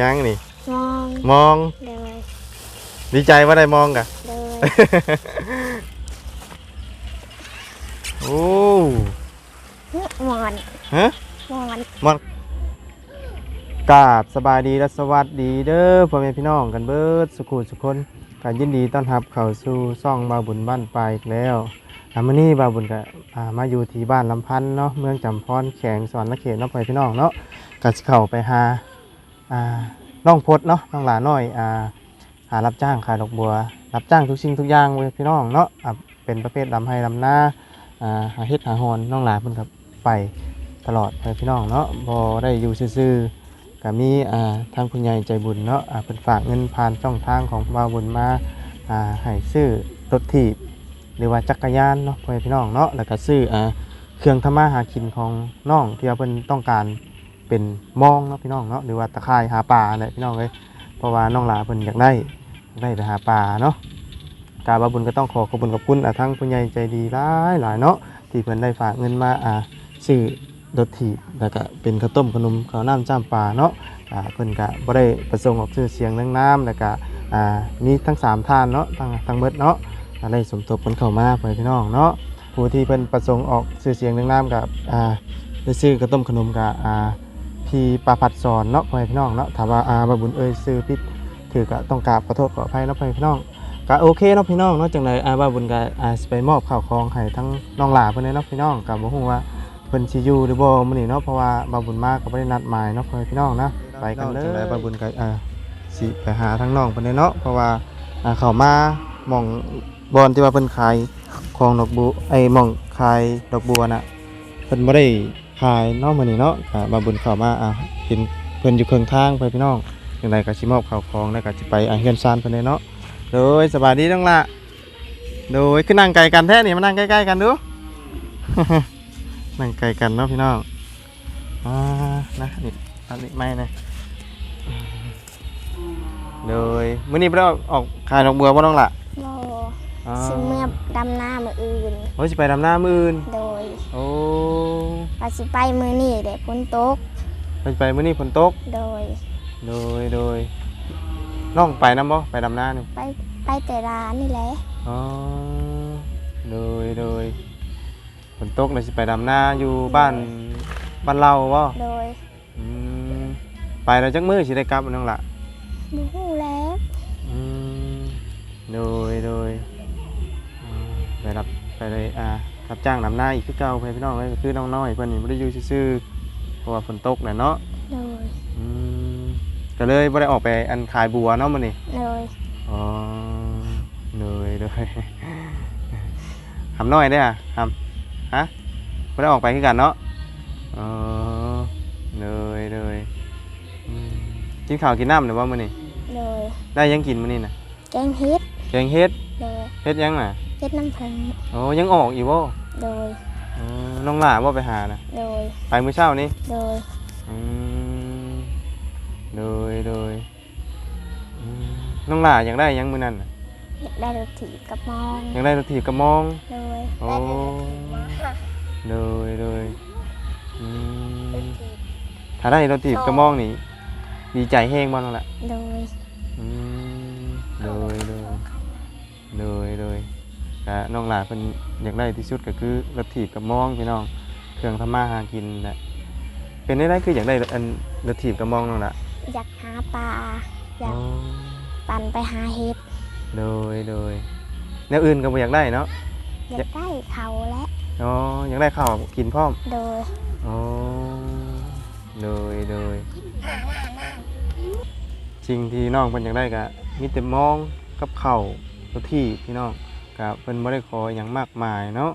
ยังนี่ มองมองเลยดีใจว่าได้มองกะเลยโอ้หมอนฮะ หมอนกราบสบายดีและสวัสดีเด้อพ่อแม่พี่น้องกันเบิดสุขุสุคนการยินดีต้อนรับเข้าสู่ซ่องบาวบุญบ้านปลายอีกแล้วอามานี่บาวบุญก็อ่ามาอยู่ที่บ้านลำพันธ์เนาะเมืองจำพรแขวงสวรรณเขตเนาะพ่อแม่พี่น้องเนาะก็สิเข้าไปหา อ่าน้องพดเนาะน้องหลาน้อยอ่าหารับจ้างขายดอกบัว รับจ้างทุกสิ่งทุกอย่างเว้ยพี่น้องเนาะอ่าเป็นประเภทลำไห้ลำหนาอ่าหาเฮ็ดหาหอนน้องหลาเพิ่นก็ไปตลอดพี่น้องเนาะบ่ได้อยู่ซื่อๆก็มีอ่าทางคุณยายใจบุญเนาะอ่าเป็นฝากเงินผ่านช่องทางของบ่าวบุญมาอ่าให้ซื้อรถถีบหรือว่าจักรยานเนาะพ่อแม่พี่น้องเนาะแล้วก็ซื้ออ่าเครื่องทำมาหากินของน้องที่ว่าเพิ่นต้องการ เป็นมองเนาะพี่น้องเนาะหรือว่าตะข่ายหาปลาอะไรพี่น้องเลยเพราะว่าน้องหลาเพิ่นอยากได้ได้ไปหาปลาเนาะกาบาบุญก็ต้องขอขอบคุณขอบคุณอ่าทั้งคุณยายใจดีหลายหลายเนาะที่เพิ่นได้ฝากเงินมาอ่าซื้อรถถีบแล้วก็เป็นข้าวต้มขนมข้าวน้ำจ้ามปลาเนาะอ่าเพิ่นก็บ่ได้ประสงค์ออกชื่อเสียงเรื่องน้ำแล้วก็อ่ามีทั้งสามท่านเนาะทั้งทั้งเบิดเนาะก็ได้สมทบเพิ่นเข้ามาเพื่อนพี่น้องเนาะผู้ที่เพิ่นประสงค์ออกชื่อเสียงเรื่องน้ำกับอ่าได้ซื้อข้าวต้มขนมกับอ่า พี่ปาผัดสอนเนาะพ่อพี่น้องเนาะถ้าว่าอาบ่บุญเอ่ยซื้อผิดถือก็ต้องกราบขอโทษขออภัยเนาะพ่อพี่น้องก็โอเคเนาะพี่น้องเนาะจังไดอาบาบุญก็อาสิไปมอบข้าวของให้ทั้งน้องหลาเพิ่นเนาะพี่น้องก็บ่ฮู้ว่าเพิ่นสิอยู่หรือบ่มื้อนี้เนาะเพราะว่าบาบุญมาก็บ่ได้นัดหมายเนาะพ่อแม่พี่น้องนะไปกันเลยจังไดบาบุญก็อ่าสิไปหาทางน้องเพิ่นเนาะเพราะว่าอ่าเข้ามามองบอนที่ว่าเพิ่นขายของดอกบัวไอ้มองขายดอกบัวน่ะเพิ่นบ่ได้ขายเนาะมื้อนี้เนาะก็บาวบุญเข้ามาอ่าเห็นเพิ่นอยู่เครื่องทางไปพี่น้องจังไดก็สิมอบข้าวของแล้วก็สิไปอ่าเฮือนซานเพิ่นเนาะโดยสบายดีน้องละโดยคือนั่งไกลกันแท้นี่มานั่งใกล้ๆกันดู นั่งไกลกันเนาะพี่น้องอ่านะนี่อันนี้ไม่นะเลยมื้อนี้บ่ได้ออกขายดอกบัวบ่น้องล่ะโมอ่าซึ่งเมื่อดำหน้ามืออื่นโอ้ยสิไปดำน้ามื้ออื่น โดยโอ้ ปาสิไปมือนี่เด็กพ้นตก ไปไปมื้อนี้ฝนตก โดยโดยโดยน้องไปนํบ่ไปดำน้านี่ไปไปแต่ร้านนี่แหละอ๋อโดยโดยฝนตกเลยสิไปดำนาอยู่บ้านบ้านเราบ่โดยอืมไปแล้วจักมื้อสิได้กลับน้องล่ะบูฮู้แล้วอืมโดยโดยอืมไปรับไปเลยอ่า รับจ้างนำหน้าอีกคือเก่าไปพี่น้องเลยก็คือน้องน้อยเพิ่นนี่บ่ได้อยู่ซื่อๆเพราะว่าฝนตกแหละเนาะโดยอืมก็เลยบ่ได้ออกไปอันขายบัวเนาะมื้อนี้โดยอ๋อเลยเลยหำน้อยเด้อหำฮะบ่ได้ออกไปคือกันเนาะอ๋อเลยเลยอืมกินข้าวกินน้ำหรือว่ามื้อนี้โดยได้ยังกินมื้อนี้น่ะแกงเฮ็ดแกงเฮ็ดโดยเฮ็ดยังน่ะ เฮ็ดน้ำผึ้งโอ้ยังออกอีกบ่ โดยอ๋อน้องหล่าบ่ไปหานะโดย ไปมื้อเช้านี้โดย อืมโดยโดยอืมน้องหล่าอยากได้หยังมื้อนั้นน่ะอยากได้รถถีบกับมอง อยากได้รถถีบกระมอง โดยโอ้โดยโดยอืมถ้าได้รถถีบกระมองนี่ดีใจแฮงบ่น้องล่ะโดยอืมโดยโดยโดยโดย ก็น้องหล่าเพิ่นอยากได้ที่สุดก็คือรถถีบกระมองพี่น้อง เครื่องทำมาหากินแหละเป็นได้ได้คืออยากได้อันรถถีบกระมองนั่นแหละอยากหาปลาอยากปั่นไปหาเฮ็ดโดยโดยแนวอื่นก็บ่อยากได้เนาะอยากได้เขาและอ๋ออยากได้ข้าวกินพร้อมโดยอ๋อโดยโดยสิ่งที่น้องเพิ่นอยากได้ก็มีแต่มองกับข้าวรถถีบพี่น้อง ก็เพิ่นบ่ได้ขอหยังมากมายเนาะ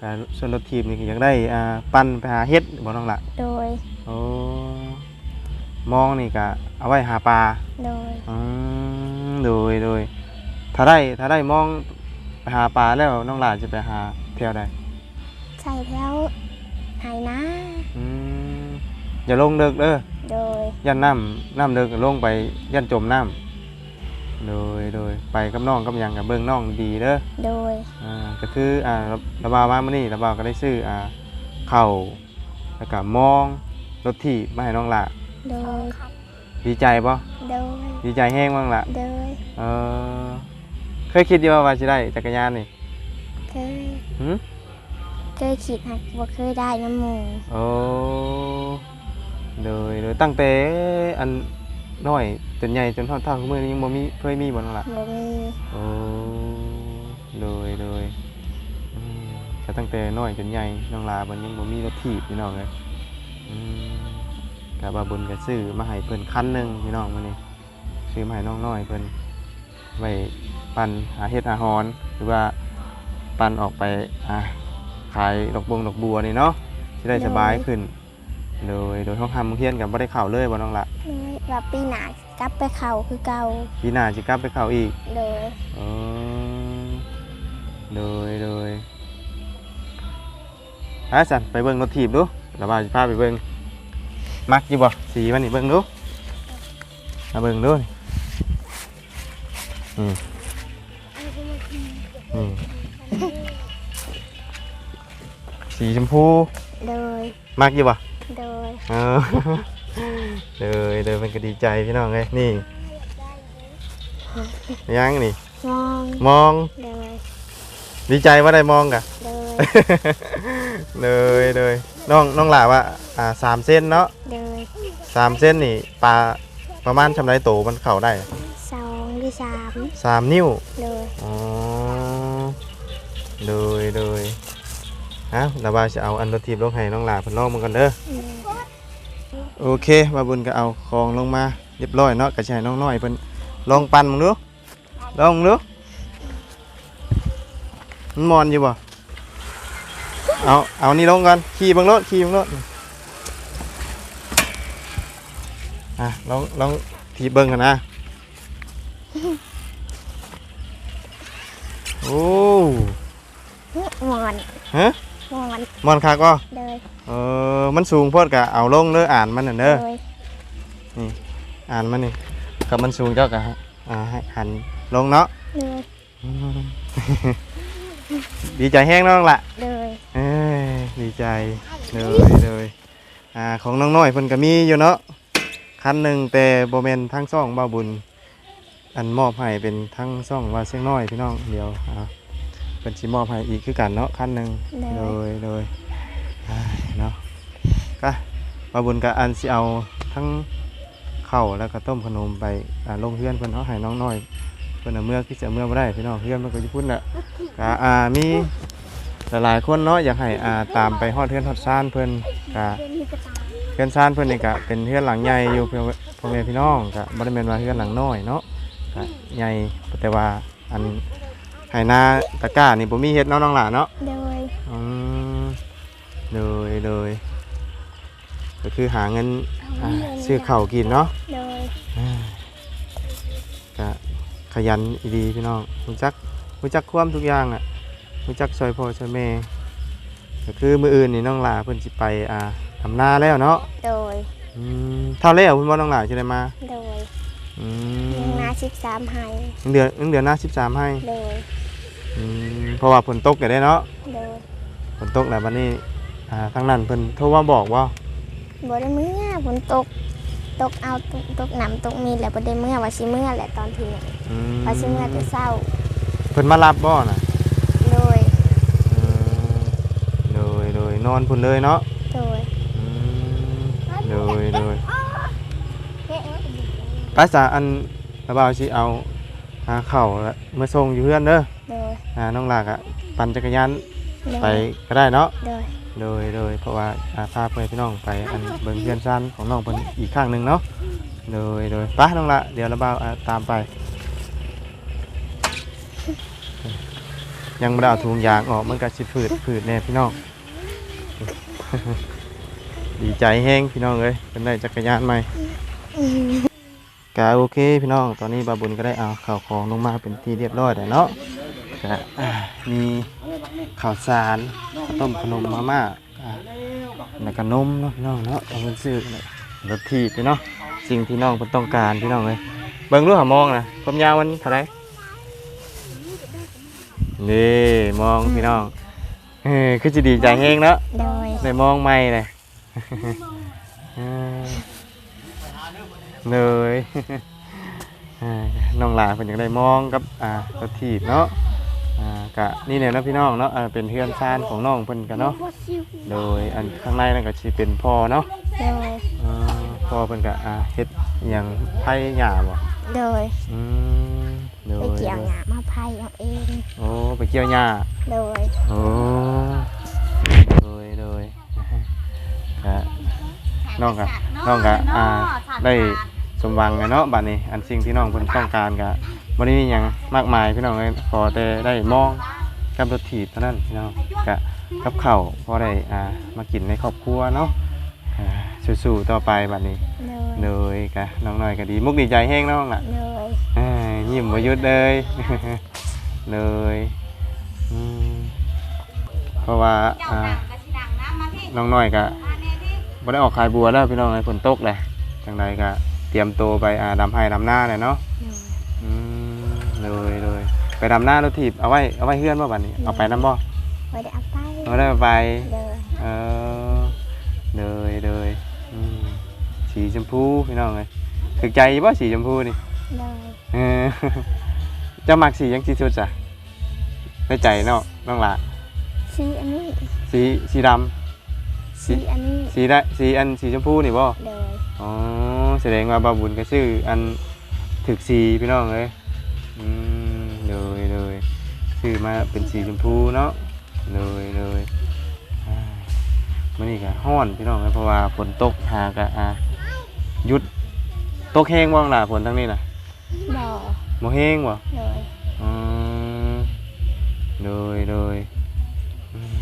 ก็ส่วนรถถีบนี่ก็อยากได้อ่าปั่นไปหาเฮ็ดบ่น้องล่ะโดย โอ้มองนี่ก็เอาไว้หาปลาโดย อืมโดยโดยถ้าได้ถ้าได้มองไปหาปลาแล้วน้องหลานจะไปหาเที่ยวใดใส่แล้วหายนะอืมอย่าลงเดึกเด้อโดยยันน้ำน้ำเดึกลงไปยันจมน้ำ โดยโดยไปกับน้องกับหยังกับเบิ้งน้องดีเด้อโดย อ่าก็คืออ่าระระบาวมามื่อนี้ระบาวก็ได้ซื้ออ่าเข่าวแล้วก็มองรถที่มาให้น้องหลาโดยโดีใจบ่โดย ดีใจแห้งบ้างล่ะโดย เออเคยคิดอยู่ว่าว่าสิได้จักรยานนี่เคยหืมเคยคิดหักบ่เคยได้น้ำหมูโอ้โดยโดยตั้งแต่อัน น้อยจนใหญ่จนเท่าเท่ามื้อนี้ยังบ่มีเคยมีบ่นั่นล่ะบ่มีโอ้โดยโดยอืมก็ตั้งแต่น้อยจนใหญ่น้องลาบันยังบ่มีรถถีบพี่น้องเลยอืมกับบาบุญก็ซื้อมาให้เพิ่นคันหนึงพี่น้องมื้อนี้ซื้อมาให้น้องน้อยเพิ่นไว้ปั่นหาเฮ็ดอาหารหรือว่าปั่นออกไปอ่าขายดอกบงดอกบัวนี่เนาะสิได้สบายขึ้น โดยโดยห้องทำโรงเรียนก็บ่ได้เข้าเลยบ่น้องละโดย ว่าปีหน้ากลับไปเข้าคือเก่าปีหน้าสิกลับไปเข้าอีกโดยอ๋อโดยโดยฮะสันไปเบิ่งรถถีบดูระบายพาไปเบิ่งมักอยู่บ่สีมันนี่เบิ่งดูมาเบิ่งดูนี่อืมอืมสีชมพู โดยมักอยู่บ่โดยเออ เลยเลยมันก็ดีใจพี่น้องเลยนี่ยังนี่ มองมองโดยดีใจว่าได้มองกะโดยเลยเลยน้องน้องหล่าว่าอ่าสามเส้นเนาะโดยสามเส้นนี่ปลาประมาณชำไรโตมันเข่าได้สองหรือสามสามนิ้วโดยอ๋อเลยเลยฮะระบายจะเอาอันรถทีบลงให้น้องหล่าเพิ่นลองมันกันเด้อโดย โอเคบาบุญก็เอาของลงมาเรียบร้อยเนาะกระชายน้องน้อยเพิ่นลองปั่นมึงดูลองมึงดูมันมอนอยู่บ่เอาเอานี่ลงก่อนขี่เบังรถขี่เบังรถอะลองลองทีบเบิ่งกันนะโอ้หมอนฮะหมอนมอนคักก็โดย เออมันสูงโพดกะเอาลงเด้ออ่านมันน่ะโดเด้อยอ่านมันนี่กับมันสูงเจ้ากะอ่าให้หันลงเนาะโดยอืม ดีใจแห้งน้องละโดยเอ้ยดีใจเลยเลยอ่าของน้องน้อยเพิ่นก็มีอยู่เนาะคันหนึ่งแต่โบเมนทั้งซ่องบ่าวบุญ อันมอบให้เป็นทั้งซ่องว่าเสียงน้อยพี่น้องเดียวอ่าเพิ่นสิมอบให้อีกคือกันเนาะคันหนึ่งโดโดยยโดยอ่า เนาะก็บ่าบุญกับอันสิเอาทั้งข้าวแล้วก็ต้มขนมไปอ่าลงเพื่อนเพิ่นเอาให้น้องน้อยเพิ่นอาเมื่อคือจะเมื่อบ่ได้พี่น้องเพื่อนมันก็อยู่พุ่นน่ะก็อ่ามีหลายๆคนเนาะอยากให้อ่าตามไปฮอดเฮือนฮอดซ่านเพิ่นก็เฮือนซ่านเพิ่นนี่ก็เป็นเฮือนหลังใหญ่อยู่เพื่อพ่อแม่พี่น้องก็บ่ได้แม่นว่าเฮือนหลังน้อยเนาะก็ใหญ่แต่ว่าอันให้นาตะกร้านี่บ่มีเฮ็ดเนาะน้องหลานเนาะโดยอืมเล ยเลยก็คือหาเงินอ่าซื้อข้าวกินเนาะโดยอ่าก็ขยันอีดีพี่น้องรู้จักรู้จักความทุกอย่างอะรู้จักซอยพ่อซอยแม่ก็คือมืออื่นนี่น้องหลาเพิ่นสิไปอ่าทำนาแล้วเนาะโดยอืมเท่าแล้วคุณบ่น้องหลาสิได้มาโดยอืเลี้ยงมนาสิบสามให้ยังเดือนยังเดือนหน้า13ให้โดยอืมเพราะว่าฝนตกก็ได้เนาะ โดยฝนตกแล้วบัดนี้ อ่าทางนั้นเพิ่นโทรมาบอกว่าบ่ได้เมื่อฝนตก ตกเอาตกตกหนำตกมีแหละบ่ได้เมื่อว่าสิเมื่อแหละตอนที่นี่อืมว่าสิเมื่อแต่เช้าเพิ่นมารับบ่น่ะโดยอืมโดยโดยนอนพุ่นเลยเนาะโดยอืมโดยโดยภาษาอันระบาวสิเอาหาเข่าวแล้วมาส่งอยู่เพื่อนเด้อโดยอ่าน้องหลากอะปั่นจักรยานโดยไปก็ได้เนาะโดย โดยโดยเพราะว่าอาพาเพื่อนพี่น้องไปอันเบิ่งเพื่อนซันของน้องเพิ่นอีกข้างหนึ่งเนาะโดยโดยไปน้องละเดี๋ยวเระบาวอ่าตามไป ยังไม่ได้เอาถุงยางออกมันก็สิผืดผืดแน่พี่น้อง ดีใจแห้งพี่น้องเลยเป็นได้จักรยานใหม่กะโอเคพี่น้องตอนนี้บาบุญก็ได้เอาข้าวของลงมาเป็นที่เรียบร้อยแล้วเนาะกะอ่ามีข้าวสาร ต้มขนมมาม่าอ่าแล้วก็นมเนาะพี่น้องเนาะเอาเงินซื้อเนี่ยรถทีบพี่เนาะสิ่งที่น้องเพิ่นต้องการพี่น้องเลยเบิ่งรูปหามองนะความยาวมันเท่าไหรนี่มองพี่น้องเฮ้ยคือจะดีใจแห้งเนาะโดยได้มองไม่เลยเออเลยอ่าน้องหลาเพิ่นอยากได้มองกับอ่ารถถีบเนาะ อ่ากะนี่เนี่ยเนาะพี่น้องเนาะอ่าเป็นเฮือนซานของน้องเพิ่นกันเนาะโดยอันข้างในนั่นก็สิเป็นพ่อเนาะโดยอ่าพ่อเพิ่นก็อ่าเฮ็ดอหยังไผหญ้าบ่โดยอืมโดไปยเกี่ยวหญ้ามาไผ่เอาเองโอ้ไปเกี่ยวหญ้า โดยโอ้โดยโดยกะน้องกะน้องกะอ่าได้สมหวังไงเนาะบัดนี้ อันสิ่งที่น้องเพิ่นต้องการกะ บ่ได้มีหยังมากมายพี่น้องเอ้ยขอแต่ได้มองกับรถถีบเท่านั้นพี่น้องกะกับข้าวพอได้อ่ามากินในครอบครัวเนาะอ่าสู้ๆต่อไปบัดนี้โดยเลยกะน้องน้อยก็ดี มุกดีใจแห้งเน้องล่ะโดยอ่ายิ้มบ่หยุดเลยเลยอืมเพราะว่าอ่าน้องน้อยก็บ่ได้ออกขายบัวแล้วพี่น้องไอ้ฝนตกเลยจังใดก็เตรียมตัวไปอ่าดำไห้ดำหน้าเลยเนาะ ดำหน้ารถถีบเอาไว้เอาไว้เฮือนบ่บัดนี้เอาไปนํบ่ไว้ได้เอาไปเอาได้ไปโดยเออเลยเลยอืมสีชมพูพี่น้องเอ้ยถึกใจบ่สีชมพูนี่โดยเออเจะมักสีหยังที่สุดจ้ะในใจเนาะน้องหละสีอันนี้สีสีดำสีอันนี้สีได้สีอันสีชมพูนี่บ่โดยอ๋อแสดงว่าบาบุญก็ชื่ออันถึกสีพี่น้องเอ้ยอืมเลยเลย ชื่อมาเป็นสีชมพูเนาะเลยเลยอ่ามื่อนี้ก็ฮ้อนพี่น้องเอ้ยเพราะว่าฝนตกหากะอ่าหยุดตกแห้งบ้างล่ะฝนทั้งนี้น่ะบ่บ่แห้งบ่โดยอืมโดยโดยอืม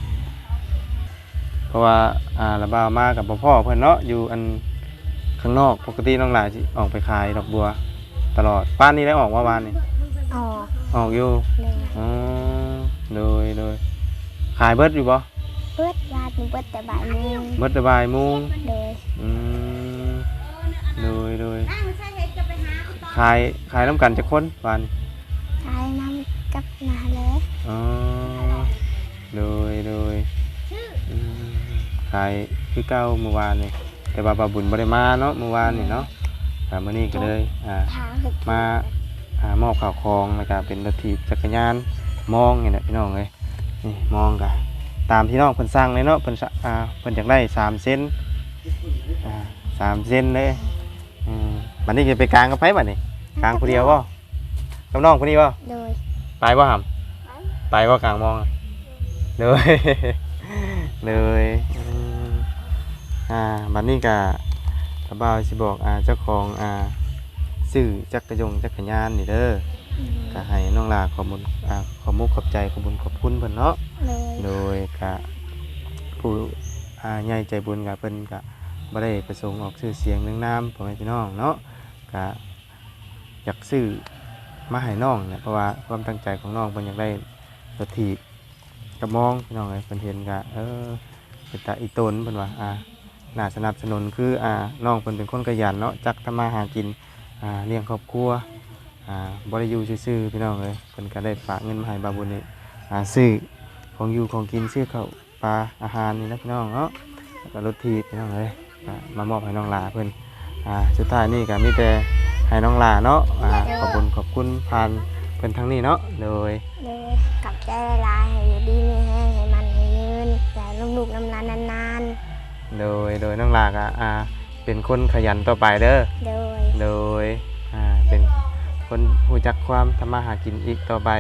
เพราะว่าอ่าระบาวมากับพ่อเพิ่นเนาะอยู่อันข้างนอกปกติน้องหลายสิออกไปขายดอกบัว ตลอดป้านนี้ได้ออกว่าวานนี่ ออกออกอยู่โดยอ๋อโดยโดยขายเบิดอยู่บ่เบิดวาดเบิดแต่บ่ายโมงเบิดระบายโมุงโดยอืมโดยโดยขายขายน้ำกันจะคนวานนี่ทายน้ำกับนาเลยอ๋อโดยโดยอืมขายคือเก้าเมื่อวานนี่แต่ว่าบาบุญบ่ได้มาเนาะเมื่อวานนี่เนาะแต่มื้อนี้ก็เลยอ่าทางคือมาหา มอบข่าวของแล้วก็เป็นรถถีบจักรยานมองนี่แหละพี่น้องเอ้ยนี่มองกะตามที่น้องเพิ่นสั่งเลยเนาะเพิ่นสะอ่าเพิ่นอยากได้สามเซนอ่าสามเซนเลยอืมบัดนี้จะไปกลางกับไผบัดนี้กลางผู้เดียวบ่กับน้องผู้นี้บ่โดยไปบ่หำไปบ่กลางมองอะเลยเลยอืมอ่าบัดนี้ก็กระบ่าวสิบอกอ่าเจ้าของอ่า ซื้อจักรยงจักรยานนี่เด้อก็ให้น้องลาขอบุญอ่าขอมุกขอบใจขอบุญขอบคุณเพิ่นเนาะเลยโดยกะผู้อ่าใหญ่ใจบุญกับเพิ่นกะบ่ได้ประสงค์ออกชื่อเสียงเรื่องน้ำพ่อแม่พี่น้องเนาะกะอยากซื้อมาให้น้องเนี่ยเพราะว่าความตั้งใจของน้องเพิ่นอยากได้รถถีบกระมองพี่น้องเอ้ยเพิ่นเห็นกะเออเป็นตาอีตนเพิ่นว่าอ่าน่าสนับสนุนคืออ่าน้องเพิ่นเป็นคนขยันเนาะจักทำมาหากินอ่า เลี้ยงครอบครัวอ่าบริยูซื่อๆพี่น้องเลยเพิ่นก็ได้ฝากเงินมาให้บาบุญนี่อ่าซื้อของอยู่ของกินซื้อข้าวปลาอาหารนี่นะพี่น้องเนาะแล้วก็รถทีบพี่น้องเลยอ่ามามอบให้น้องลาเพิ่นอ่าสุดท้ายนี่ก็มีแต่ให้น้องลาเนาะอ่าขอบคุณขอบคุณผ่านเพิ่นทั้งนี้เนาะโดยเลยกลับใจลายให้อยู่ดีมีแห้งให้มันให้ยืนแต่ลูกๆน้ำนานนานโดยโดยน้องลาก็อ่า เป็นคนขยันต่อไปเด้อๆโดย โดย อ่า เป็นคนรู้จักความทำมาหากินอีกต่อไป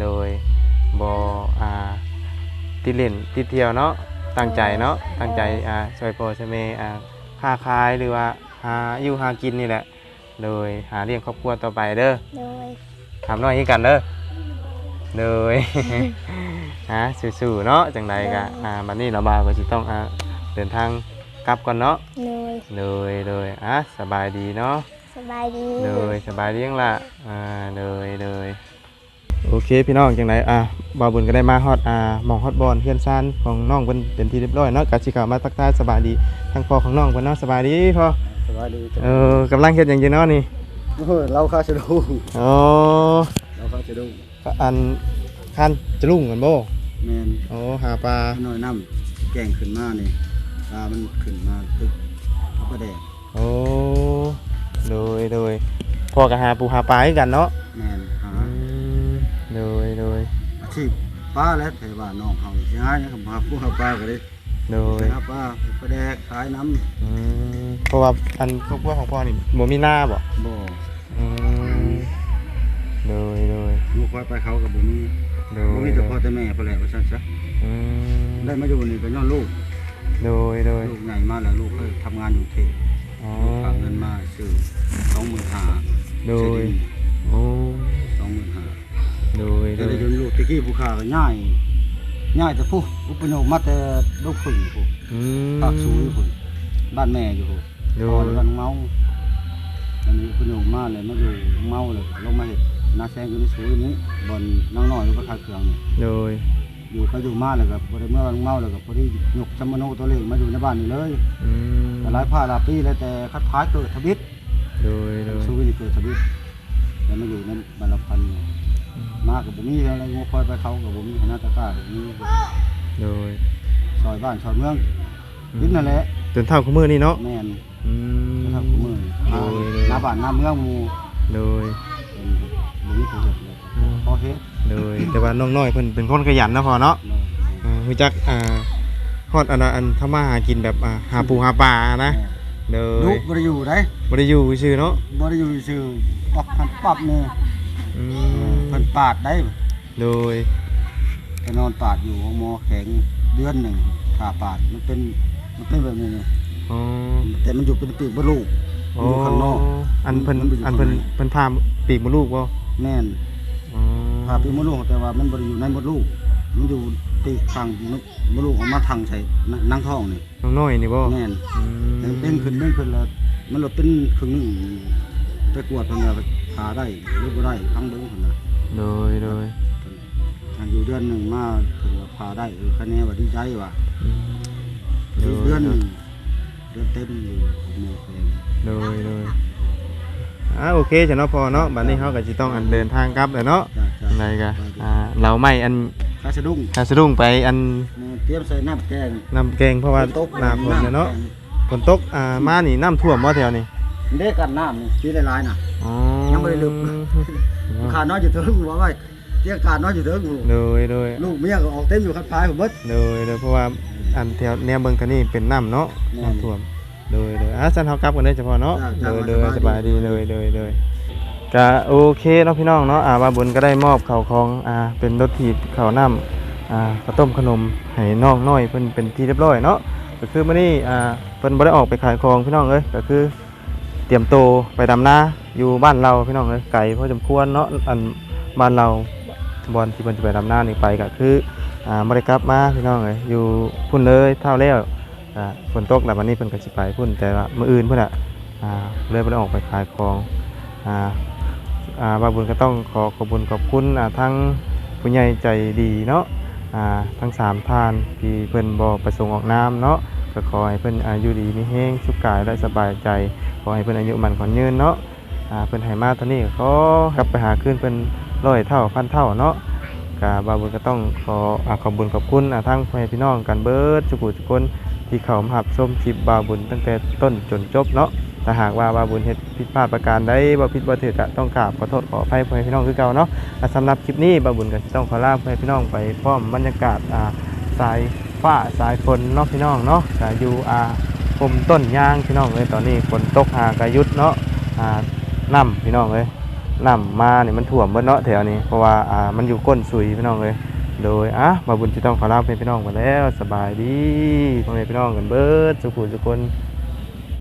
โดยบอ่าติเล่นติเที่ยวเนาะ ตั้งใจเนาะ ตั้งใจ อ่าช่วยพ่อช่วยแม่อ่าค้าขายหรือว่าหาอยู่หากินนี่แหละ โดยหาเลี้ยงครอบครัวต่อไปเด้อโดยทำน้อยให้กันเด้อ โดย ฮะสู้ๆเนาะ จังใดกะอ่าบัดนี้เราบ่าวก็สิต้องอ่าเดินทางกลับก่อนเนาะ โดย โดยโดยอะสบายดีเนาะสบายดีเลยสบายดียังล่ะอ่าเลยเลยโอเคพี่น้องจังไดอะบ่าวบุญก็ได้มาฮอดอ่าหมองฮอดบอลเพื่อนซ่านของน้องเพิ่นเป็นที่เรียบร้อยเนาะกะสิเข้ามาทักทายสบายดีทั้งพ่อของน้องเพิ่นเนาะสบายดีพ่อสวัสดีจ้ะเออกำลังเฮ็ดหยังอยู่เนาะนี่โอ้ยเราข้าจะดูอ๋อเราข้าจะดูอันคันจะลุ่งกันบ่แมนอ๋อหาปลาหน่อยน้ำแกงขึ้นมานี่ปลามันขึ้นมาตึก เขาก็แดงโอ้พอกับหาปูหาปลาคือกันเนาะแม่นหาอืมโดยโดยอาชีพป้าและแต่ว่าน้องเฮาสิหาหยังก็มาผู้หาปลาก็ได้โดยหาปลาไปแดกขายน้อืมเพราะว่าอันพวกพวกของพ่อนี่บ่มีหน้าบ่ำบ่อืมโดยโดยลูกควายไปเขาก็บ่มีโดบ่ยมีแต่พ่อแต่แม่พุ่นแหละว่าซั่นซะอืมได้มาอยู่นี่ก็ย้อนลูก โดยโดยลูกใหญ่มาแล้วลูกก็ทำงานอยู่เทพอ๋อ ฝากเงินมาซื้อ25,000โดยซื้อดินโอ้25,000โดยโดก็ยเลยจนลูกตะกี้ผู้ค้าก็ง่ายง่ายแต่ผู้อุปโภคมาแต่ลูกฝึ่งผู้อืมภาคสูงอยู่ผู้บ้านแม่อยู่ผู้โดพอยบ้านเมาอันนี้อุปโภคมาเลยมาอยู่เมาเลยลงมาเห็ดนาแซงอยู่ในสูงนี้บนน้องน้อยหรือว่าขายเครื่องนี่โดย อยู่ก็อยู่มาเลยครับพอได้เมื่อวันเมาเลยครับพอดียกชัมมโนตัวเลขมาอยู่ในบ้านนี่เลยอืมแต่หลายผ้าหลายปีแล้วแต่คัดท้ายเกิดทบิดโดยโดยสูงนี่เกิดทบิดแล้วมาอยู่ในบ้านละพันนี่มากับบุมีอะไรงอคอยไปเขากับบุมีคณะตะกร้าแบบนี้โดยซอยบ้านซอยเมืองนิดนั่นแหละจนเท่าคู่มือนี่เนาะแม่นอืมทำของมือมาหน้าบ้านหน้าเมืองหมูโดยเป็นบุมีผู้เห็ดเลย พอเฮ็ดโดยแต่ว่าน้องน้อยเพิ่นเป็นคนขยันนะพอเนาะเนาะอ่ารู้จักอ่าฮอดอันน่ะอันทำมาหากินแบบอ่าหาปูหาปลานะ โดลูยกบ่ได้อยู่ได้บ่ได้อยู่ซื่อเนาะบ่ได้อยู่ซื่อออกหันปรับนี่อืมเพิ่นปาดได้โดยไปนอนปาดอยู่หมอแข็งเดือนหนึ่งขาปาดมันเป็นมันเป็นแบบนี้นี่อ๋อแต่มันอยู่เป็นปีกบ่ลูกมันอยู่ข้างนอก อันเพิ่นมันอยู่อันเพิ่นข้างในเพิ่นพาปีกมดลูกบ่แม่นอ๋อพาปีกบ่ลูกแต่ว่ามันบ่ได้อยู่ในมดลูก มันอยู่ปีกข้างมดลูกเออกมาทางใส่นั่งท้องนี่น้องน้อยนี่บ่แม่นอืมเด้งขึ้นเด้งขึ้นแล้วมันหลดเป็นครึ่งหนึงไปกวดเพิ่นว่าพาได้หรือบ่ได้พังเบิ่งเพิ่นน่ะโดยโดยทางอยู่เดือนหนึงมาเพิ่นว่าพาได้เออคะแนนว่าดีใจว่าอืมอยู่เดือนหนึงเดือนเต็มอยู่ของแม่แพงโดยโดย อ่าโอเคจ้ะเนาะพอเนาะบัดนี้เฮาก็สิต้องอันเดินทางกลับแล้วเนาะจ้าจ้าอะไรกะอ่าเราไม่อันข้าสะดุ้งหาสะดุ้งไปอันแม่เตรียมใส่น้ำแกงน้ำแกงเพราะว่าหน้าฝนเนี่ยเนาะฝนตกอ่ามานี่น้ำท่วมบ่แถวนี้เด็กกันน้ำนี่ที่หลายๆน่ะอ๋อยังบ่ได้ลึกขาน้อยอยู่เถิงว่าไว้เตี้ยขาน้อยอยู่เถิงลูกโดยโดยลูกเมียก็ออกเต็มอยู่คัดพายผมเบิดโดยโดยเพราะว่าอันแถวแนวเบิ่งกันนี่เป็นน้ำเนาะแม่นน้ำท่วม โดยโดยอะซั่นเฮากลับกันได้เฉพาะเนาะจ้าโดจ้ายโดยสสบาบายยดีดีเลยโดยโดยก็โอเคเนาะพี่น้องเนาะอ่าว่าบุญก็ได้มอบข้าวของอ่าเป็นรถถีบข้าวน้ำอ่าข้าวต้มขนมให้น้องน้อยเพิ่นเป็นที่เรียบร้อยเนาะก็คือมื้อนี้อ่าเพิ่นบ่ได้ออกไปขายของพี่น้องเอ้ยก็คือเตรียมโตวไปดำนาอยู่บ้านเราพี่น้องเอ้ยไกลพอสมควรเนาะอันบ้านเราบอลที่เพิ่นจะไปดำนานี่ไปก็คืออ่าบ่ได้กลับมาพี่น้องเอ้ยอยู่พุ่นเลยเท่าแล้วอ่า ฝนตกแล้ววันนี้เพิ่นก็สิไปพุ่นแต่ว่ามื้ออื่นพุ่นน่ะเลยบ่ได้ออกไปขายของบาบุญก็ต้องขอขอบคุญขอบคุณทั้งผู้ใหญ่ใจดีเนาะทั้งสามท่านที่เพิ่นบ่ประสงค์ออกนามเนาะก็ขอให้เพิ่นอายุดีมีแฮงสุขกายและสบายใจ ขอให้เพิ่นอายุมันขอนยืนเนาะเพิ่นให้มาตอนนี้ก็ขอกลับไปหาคืนเพิ่นร้อยเท่าพันเท่าเนาะกาบาบุญก็ต้องขอขอบบุญขอบคุณทั้งพ่อแม่พี่น้องกันเบิดทุกผู้ทุกคน ที่เขามารับชมคลิปบาบุญตั้งแต่ต้นจนจบเนาะถ้าหากว่าบาบุญเฮ็ดผิดพลาดประการใดบ่ผิดบ่ถูกก็ต้องกราบขอโทษขออภัยพ่อพี่น้องคือเก่าเนาะและสำหรับคลิปนี้บาบุญก็สิต้องขอลาพ่อพี่น้องไปพร้อมบรรยากาศอ่าสายฟ้าสายฝนเนาะพี่น้องเนาะก็อยู่อ่าผมต้นยางพี่น้องเลยตอนนี้ฝนตกหากระยุดเนาะอ่าน้ำพี่น้องเลยน้ำมาเนี่ยมันท่วมเบิดเนาะแถวนี้เพราะว่าอ่ามันอยู่ก้นสุยพี่น้องเลย โดยอะมาบุญจะต้องขอลาเป็นพี่น้องมาแล้ว สบายดีพ่อแม่พี่น้องกันเบิดสุขุสุคน